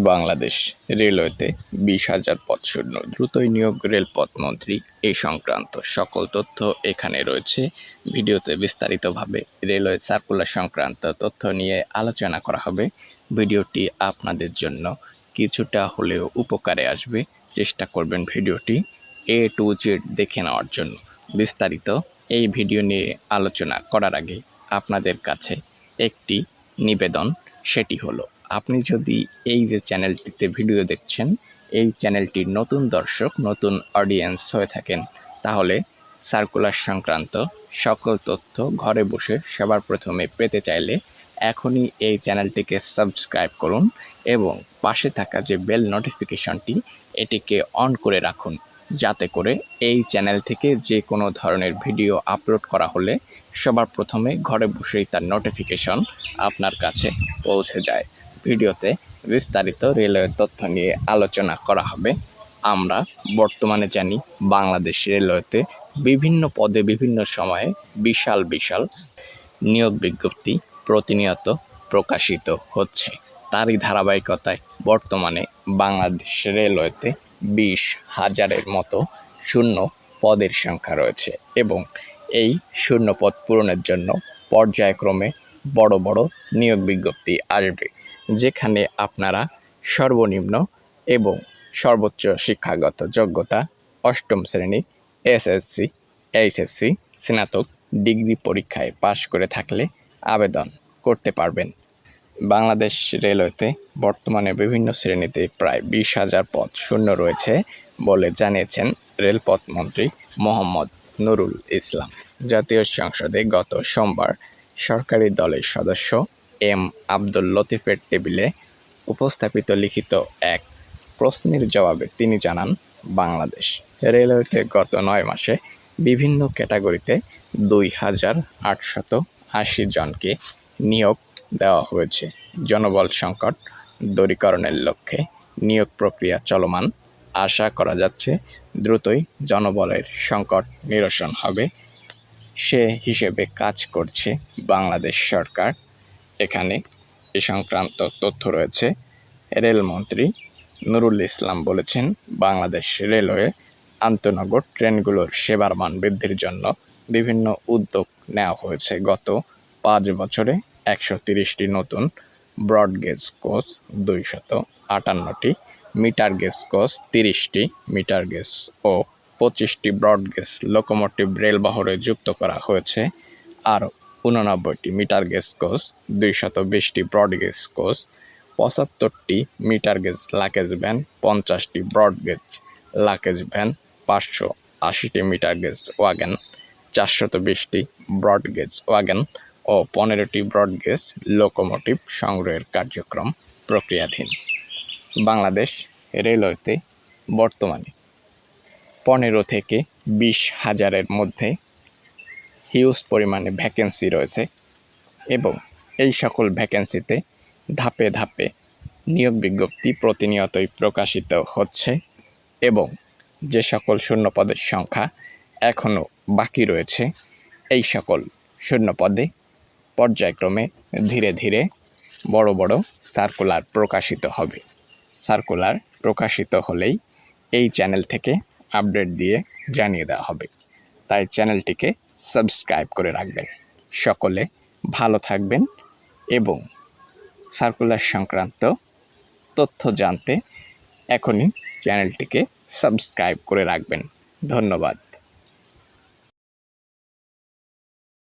বাংলাদেশ রেলওয়েতে বিশ হাজার পদ শূন্য দ্রুতই নিয়োগ রেলপথ মন্ত্রী এই সংক্রান্ত সকল তথ্য এখানে রয়েছে। ভিডিওতে বিস্তারিতভাবে রেলওয়ে সার্কুলার সংক্রান্ত তথ্য নিয়ে আলোচনা করা হবে। ভিডিওটি আপনাদের জন্য কিছুটা হলেও উপকারে আসবে। চেষ্টা করবেন ভিডিওটি এ টু জেড দেখে নেওয়ার জন্য। বিস্তারিত এই ভিডিও নিয়ে আলোচনা করার আগে আপনাদের কাছে একটি নিবেদন, সেটি হলো আপনি যদি এই যে চ্যানেলটিতে ভিডিও দেখছেন, এই চ্যানেলটির নতুন দর্শক, নতুন অডিয়েন্স হয়ে থাকেন, তাহলে সার্কুলার সংক্রান্ত সকল তথ্য ঘরে বসে সবার প্রথমে পেতে চাইলে এখনই এই চ্যানেলটিকে সাবস্ক্রাইব করুন এবং পাশে থাকা যে বেল নোটিফিকেশনটি এটিকে অন করে রাখুন, যাতে করে এই চ্যানেল থেকে যে কোনো ধরনের ভিডিও আপলোড করা হলে সবার প্রথমে ঘরে বসেই তার নোটিফিকেশন আপনার কাছে পৌঁছে যায়। ভিডিওতে বিস্তারিত রেলওয়ের তথ্য নিয়ে আলোচনা করা হবে। আমরা বর্তমানে জানি বাংলাদেশ রেলওয়েতে বিভিন্ন পদে বিভিন্ন সময়ে বিশাল বিশাল নিয়োগ বিজ্ঞপ্তি প্রতিনিয়ত প্রকাশিত হচ্ছে। তারই ধারাবাহিকতায় বর্তমানে বাংলাদেশ রেলওয়েতে বিশ হাজারের মতো শূন্য পদের সংখ্যা রয়েছে এবং এই শূন্য পদ পূরণের জন্য পর্যায়ক্রমে বড় বড় নিয়োগ বিজ্ঞপ্তি আসবে। যেখানে আপনারা সর্বনিম্ন এবং সর্বোচ্চ শিক্ষাগত যোগ্যতা অষ্টম শ্রেণি, এসএসসি, এইচএসসি, স্নাতক ডিগ্রি পরীক্ষায় পাশ করে থাকলে আবেদন করতে পারবেন। বাংলাদেশ রেলওয়েতে বর্তমানে বিভিন্ন শ্রেণীতে প্রায় বিশ হাজার পদ শূন্য রয়েছে বলে জানিয়েছেন রেলপথ মন্ত্রী মোহাম্মদ নুরুল ইসলাম। জাতীয় সংসদে গত সোমবার সরকারি দলের সদস্য এম আব্দুল লতিফের টেবিলে উপস্থাপিত লিখিত এক প্রশ্নের জবাবে তিনি জানান, বাংলাদেশ রেলওয়েতে গত নয় মাসে বিভিন্ন ক্যাটাগরিতে দুই হাজার আটশত আশি জনকে নিয়োগ দেওয়া হয়েছে। জনবল সংকট দূরীকরণের লক্ষ্যে নিয়োগ প্রক্রিয়া চলমান। আশা করা যাচ্ছে দ্রুতই জনবলের সংকট নিরসন হবে। সে হিসেবে কাজ করছে বাংলাদেশ সরকার। এখানে এ সংক্রান্ত তথ্য রয়েছে। রেলমন্ত্রী নুরুল ইসলাম বলেছেন, বাংলাদেশ রেলওয়ে আন্তনগর ট্রেনগুলোর সেবার মান বৃদ্ধির জন্য বিভিন্ন উদ্যোগ নেওয়া হয়েছে। গত পাঁচ বছরে একশো তিরিশটি নতুন ব্রডগেজ কোচ, দুইশত আটান্নটি মিটার গেজ কোচ, তিরিশটি মিটার গেজ ও পঁচিশটি ব্রডগেজ লোকোমোটিভ রেলবাহরে যুক্ত করা হয়েছে। আরও উননব্বইটি মিটার গেজ কোচ দুইশত বিশটি ব্রডগেজ কোচ, পঁচাত্তরটি মিটার গেজ লাকেজ ভ্যান পঞ্চাশটি ব্রডগেজ লাকেজ ভ্যান পাঁচশো আশিটি মিটার গেজ ওয়াগেন চারশত বিশটি ব্রডগেজ ওয়াগেন ও পনেরোটি ব্রডগেজ লোকোমোটিভ সংগ্রহের কার্যক্রম প্রক্রিয়াধীন। বাংলাদেশ রেলওয়েতে বর্তমানে পনেরো থেকে বিশ হাজারের মধ্যে হিউজ পরিমাণে ভ্যাকেন্সি রয়েছে এবং এই সকল ভ্যাকেন্সিতে ধাপে ধাপে নিয়োগ বিজ্ঞপ্তি প্রতিনিয়তই প্রকাশিত হচ্ছে এবং যে সকল শূন্যপদের সংখ্যা এখনও বাকি রয়েছে, এই সকল শূন্যপদে পর্যায়ক্রমে ধীরে ধীরে বড় বড় সার্কুলার প্রকাশিত হবে। সার্কুলার প্রকাশিত হলেই এই চ্যানেল থেকে আপডেট দিয়ে জানিয়ে দেওয়া হবে। তাই চ্যানেলটিকে সাবস্ক্রাইব করে রাখবেন। সকলে ভালো থাকবেন এবং সার্কুলার সংক্রান্ত তথ্য জানতে এখনই চ্যানেলটিকে সাবস্ক্রাইব করে রাখবেন। ধন্যবাদ।